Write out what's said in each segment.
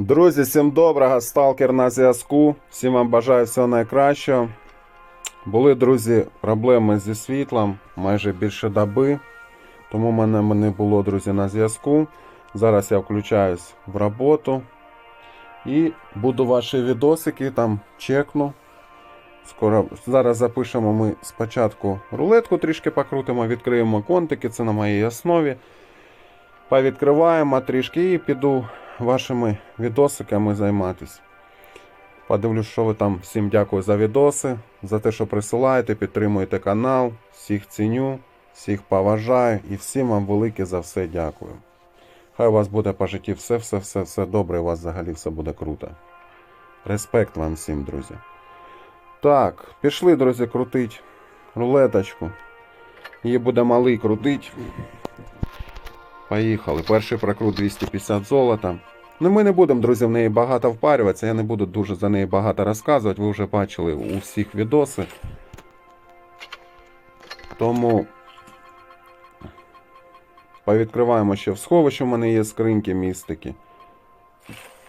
Друзі, всім доброго, сталкер на зв'язку. Всім вам бажаю всього найкращого. Були, друзі, проблеми зі світлом майже більше доби. Тому мене не було, друзі, на зв'язку. Зараз я включаюсь в роботу. І буду ваші відосики там чекну. Скоро зараз запишемо ми спочатку рулетку, трішки покрутимо, відкриємо контики, це на моїй основі. Повідкриваємо трішки і піду вашими відосиками займатися. Подивлюсь, що ви там. Всім дякую за відоси, за те, що присилаєте, підтримуєте канал. Всіх ціню, всіх поважаю і всім вам велике за все дякую. Хай у вас буде по житті все, все, все, все добре, у вас взагалі все буде круто. Респект вам всім, друзі. Так, пішли, друзі, крутить рулеточку. Її буде малий крутить. Поїхали. Перший прокрут 250 золота. Ну, ми не будемо, друзі, в неї багато впарюватися. Я не буду дуже за неї багато розказувати. Ви вже бачили у всіх відоси. Тому повідкриваємо ще в сховищі. У мене є скриньки, містики.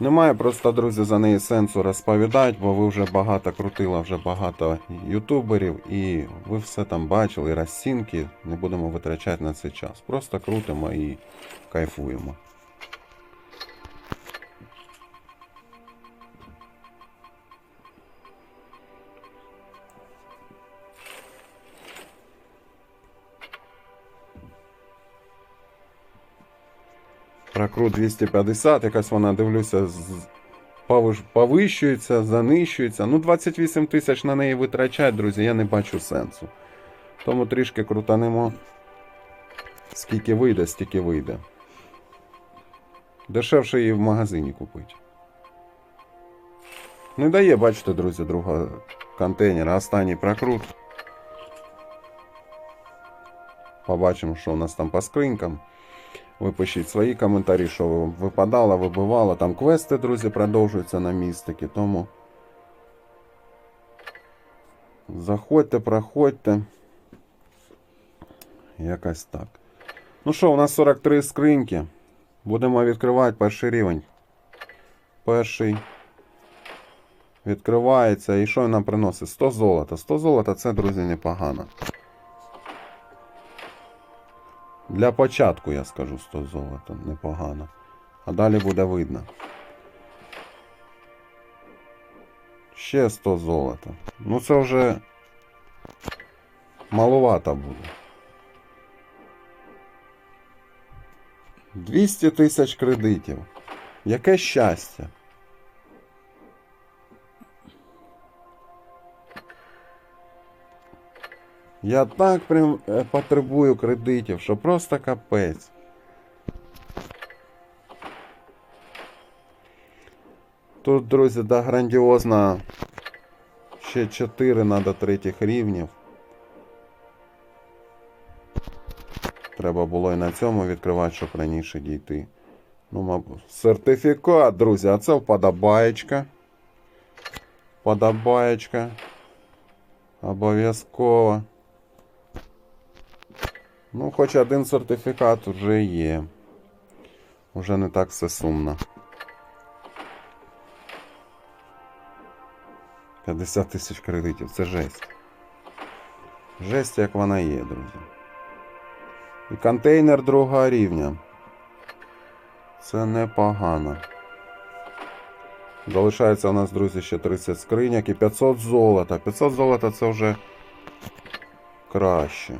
Немає просто, друзі, за неї сенсу розповідати, бо ви вже багато крутила, вже багато ютуберів, і ви все там бачили, розцінки. Не будемо витрачати на це час. Просто крутимо і кайфуємо. Прокрут 250, якась вона дивлюся, повищується, занищується. Ну, 28 тисяч на неї витрачать, друзі, я не бачу сенсу. Тому трішки крутанемо. Скільки вийде, стільки вийде. Дешевше її в магазині купити. Не дає, бачите, друзі, другого контейнера. Останній прокрут. Побачимо, що у нас там по скринькам. Ви пишіть свої коментарі, що вам випадало, вибивало. Там квести, друзі, продовжуються на містики, тому заходьте, проходьте. Якось так. Ну що, у нас 43 скриньки. Будемо відкривати перший рівень. Перший відкривається. І що він нам приносить? 100 золота. 100 золота це, друзі, непогано. Для початку я скажу 100 золота, непогано. А далі буде видно. Ще 100 золота. Ну це вже маловато буде. 200 тисяч кредитів. Яке щастя. Я так прям е, потребую кредитів, що просто капець. Тут, друзі, да, грандіозно. Ще 4 надо третіх рівнів. Треба було і на цьому відкривати, щоб раніше дійти. Ну, мабуть. Сертифікат, друзі, а це вподобаєчка. Вподобаєчка. Обов'язково. Ну, хоч один сертифікат вже є. Уже не так все сумно. 50 тисяч кредитів, це жесть. Жесть, як вона є, друзі. І контейнер другого рівня. Це непогано. Залишається у нас, друзі, ще 30 скриняк і 500 золота. 500 золота це вже краще.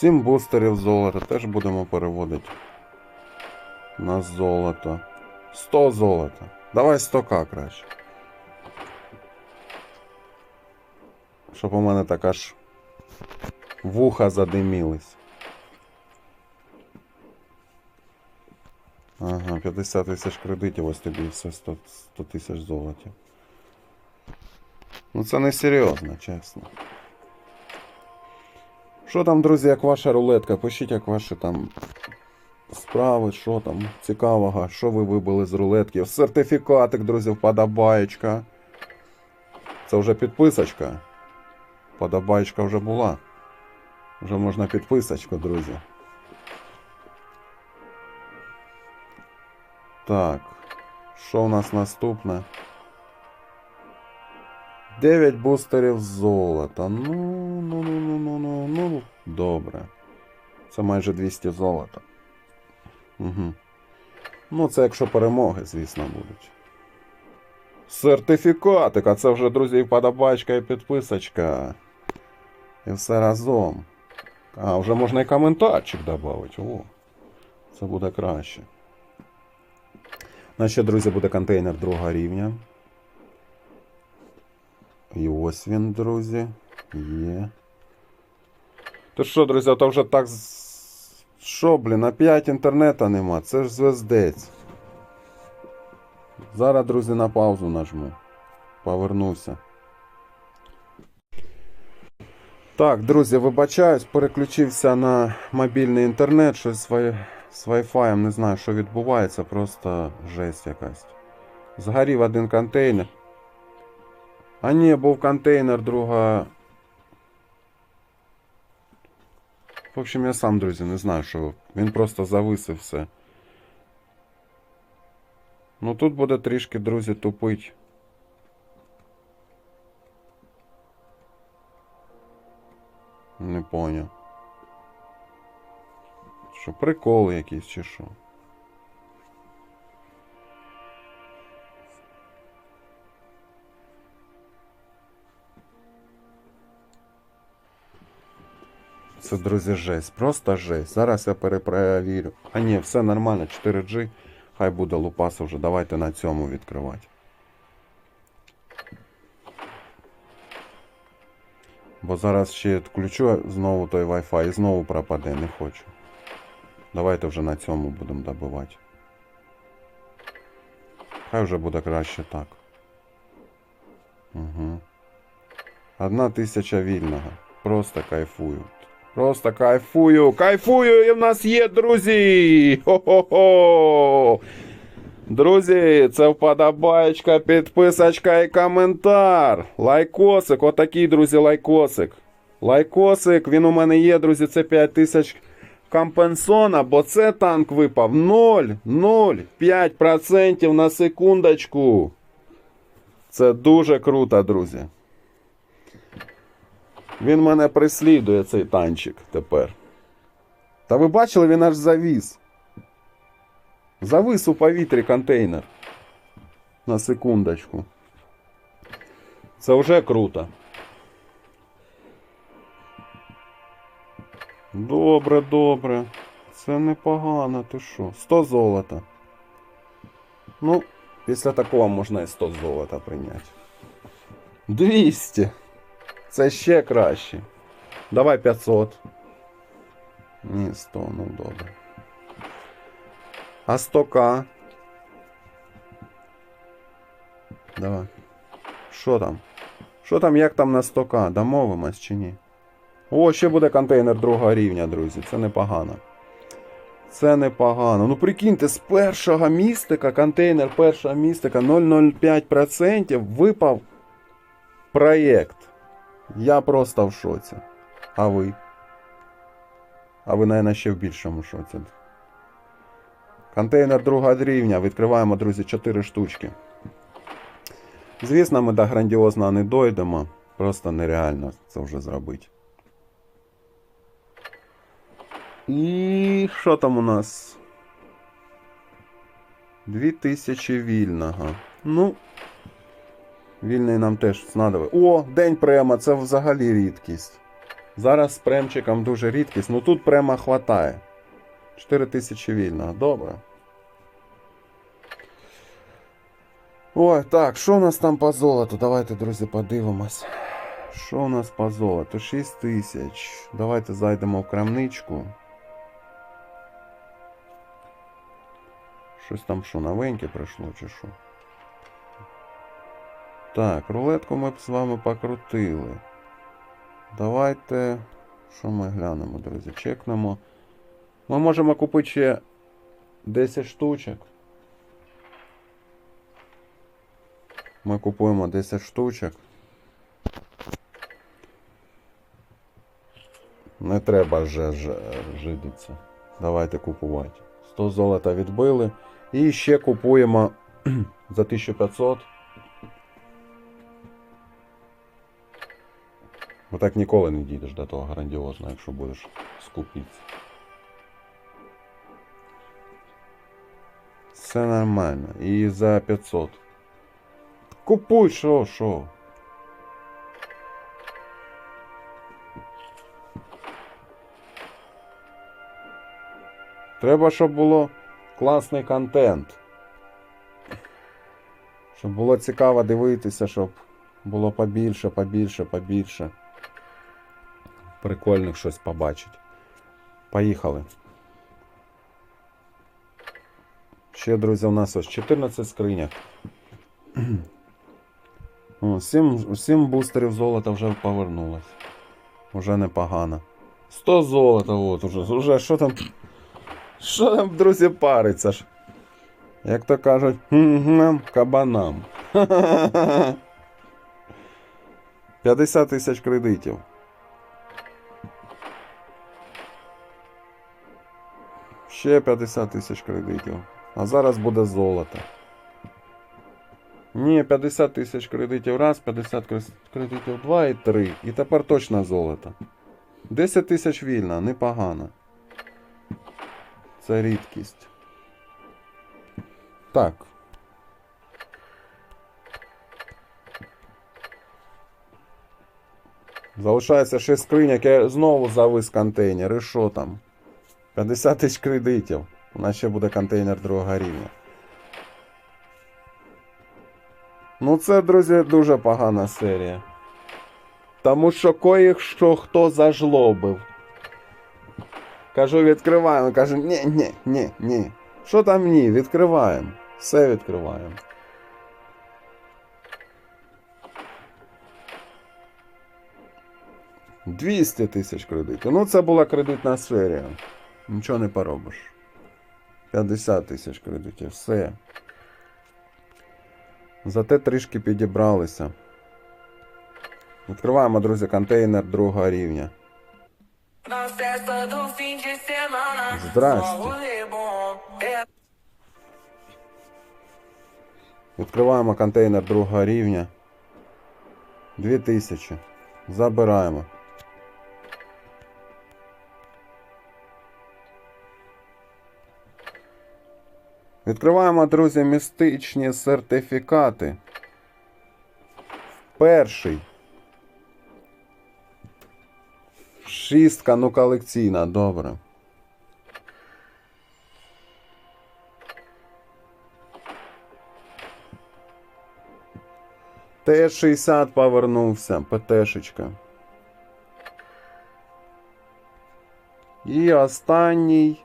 7 бустерів золота теж будемо переводити на золото. 100 золота. Давай 100к краще. Щоб у мене така ж вуха задимілись. Ага, 50 тисяч кредитів, ось тобі все 100 100 тисяч золотів. Ну це не серйозно, чесно. Що там, друзі, як ваша рулетка? Пишіть, як ваші там справи, що там цікавого, що ви вибили з рулетки. Сертифікатик, друзі, вподобаєчка. Це вже підписочка. Подобаєчка вже була. Вже можна підписочку, друзі. Так. Що у нас наступне? 9 бустерів золота. Ну, ну, ну, ну, ну, ну, ну. Добре. Це майже 200 золота. Угу. Ну, це якщо перемоги, звісно, будуть. Сертифікатик, а це вже, друзі, і подобачка і підписочка. І все разом. А, вже можна і коментарчик додати. О, це буде краще. Значить, друзі, буде контейнер другого рівня. І ось він, друзі. Є. То що, друзі, то вже так. Що, блін, опять інтернету нема. Це ж звездець. Зараз, друзі, на паузу нажму. Повернуся. Так, друзі, вибачаюсь, переключився на мобільний інтернет, щось з Wi-Fi, не знаю, що відбувається, просто жесть якась. Згорів один контейнер. А ні, був контейнер, друга. В общем, я сам, друзі, не знаю, що. Він просто завис і все. Ну тут буде трішки, друзі, тупить. Не поняв. Що, приколи якісь чи що? Це, друзі, жесть. Просто жесть. Зараз я перепровірю. А ні, все нормально, 4G. Хай буде лупаса вже. Давайте на цьому відкривати. Бо зараз ще відключу знову той Wi-Fi і знову пропаде, не хочу. Давайте вже на цьому будемо добивати. Хай вже буде краще так. Угу. Одна тисяча вільного. Просто кайфую. Просто кайфую. Кайфую! І в нас є, друзі! Хо-хо-хо! Друзі, це вподобаєчка, підписочка і коментар. Лайкосик, отакий, друзі, лайкосик. Лайкосик, він у мене є, друзі, це 5000 компенсона, бо це танк випав 0,05% на секундочку. Це дуже круто, друзі. Він мене преслідує, цей танчик тепер. Та ви бачили, він аж завіс. Завис у повітрі контейнер. На секундочку. Це вже круто. Добре, добре. Це непогано, ти що? 100 золота. Ну, після такого можна і 100 золота прийняти. 200. Це ще краще. Давай 500. Ні, 100, ну добре. А 100к? Давай. Що там? Що там, як там на 100к? Домовимось чи ні? О, ще буде контейнер другого рівня, друзі. Це непогано. Це непогано. Ну прикиньте, з першого містика, контейнер першого містика 0,05% випав проєкт. Я просто в шоці. А ви? А ви, наверное, ще в більшому шоці. Контейнер другого рівня. Відкриваємо, друзі, 4 штучки. Звісно, ми до грандіозного не дойдемо. Просто нереально це вже зробити. І що там у нас? 2000 вільного. Ну. Вільний нам теж знадобив. О, день према, це взагалі рідкість. Зараз з премчиком дуже рідкість. Ну тут према хватає. 4000 вільного, добре. Ой, так, що у нас там по золоту? Давайте, друзі, подивимось. Що у нас по золоту? 6 тисяч. Давайте зайдемо в крамничку. Щось там що, новеньке прийшло, чи що? Так, рулетку ми б з вами покрутили. Давайте. Що ми глянемо, друзі? Чекнемо. Ми можемо купити ще 10 штучок. Ми купуємо 10 штучок. Не треба вже ж- жидиться. Давайте купувати. 100 золота відбили. І ще купуємо за 1500. Бо так ніколи не дійдеш до того грандіозного, якщо будеш скупитися. Все нормально. І за 500. Купуй, що, що? Треба, щоб було класний контент. Щоб було цікаво дивитися, щоб було побільше, побільше, побільше. Прикольних щось побачити. Поїхали. Ще, друзі, у нас ось 14 скриняк. О, 7, 7 бустерів золота вже повернулось. Уже непогано. 100 золота, от уже. Уже що там. Що там, друзі, париться ж? Як то кажуть, «Гм-гм, кабанам. 50 тисяч кредитів. Ще 50 тисяч кредитів. А зараз буде золото. Ні, 50 тисяч кредитів раз, 50 кредитів два і три. І тепер точно золото. 10 тисяч вільно, непогано. Це рідкість. Так. Залишається ще скриняк, я знову завис контейнер. І що там? 50 тисяч кредитів. У нас ще буде контейнер другого рівня. Ну, це, друзі, дуже погана серія. Тому що коїх що хто зажлобив. Кажу, відкриваємо. Каже, ні, ні, ні, ні. Що там ні? Відкриваємо. Все відкриваємо. Двісті тисяч кредитів. Ну, це була кредитна серія. Нічого не поробиш. 50 тисяч кредитів. Все. Зате трішки підібралися. Відкриваємо, друзі, контейнер другого рівня. Здрасте. Відкриваємо контейнер другого рівня. 2000. Забираємо. Відкриваємо, друзі, містичні сертифікати. Перший. Шістка, ну колекційна, добре. Т-60 повернувся, ПТшечка. І останній.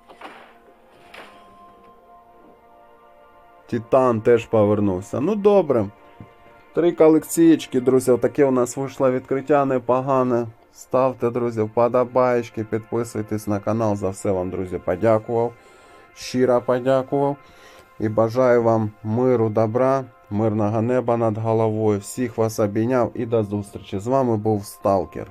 Титан теж повернувся. Ну добре. Три колекцієчки, друзі. Таке у нас вийшло відкриття непогане. Ставте, друзі, вподобаєчки, підписуйтесь на канал. За все вам, друзі, подякував. Щиро подякував. І бажаю вам миру, добра, мирного неба над головою. Всіх вас обійняв і до зустрічі. З вами був Сталкер.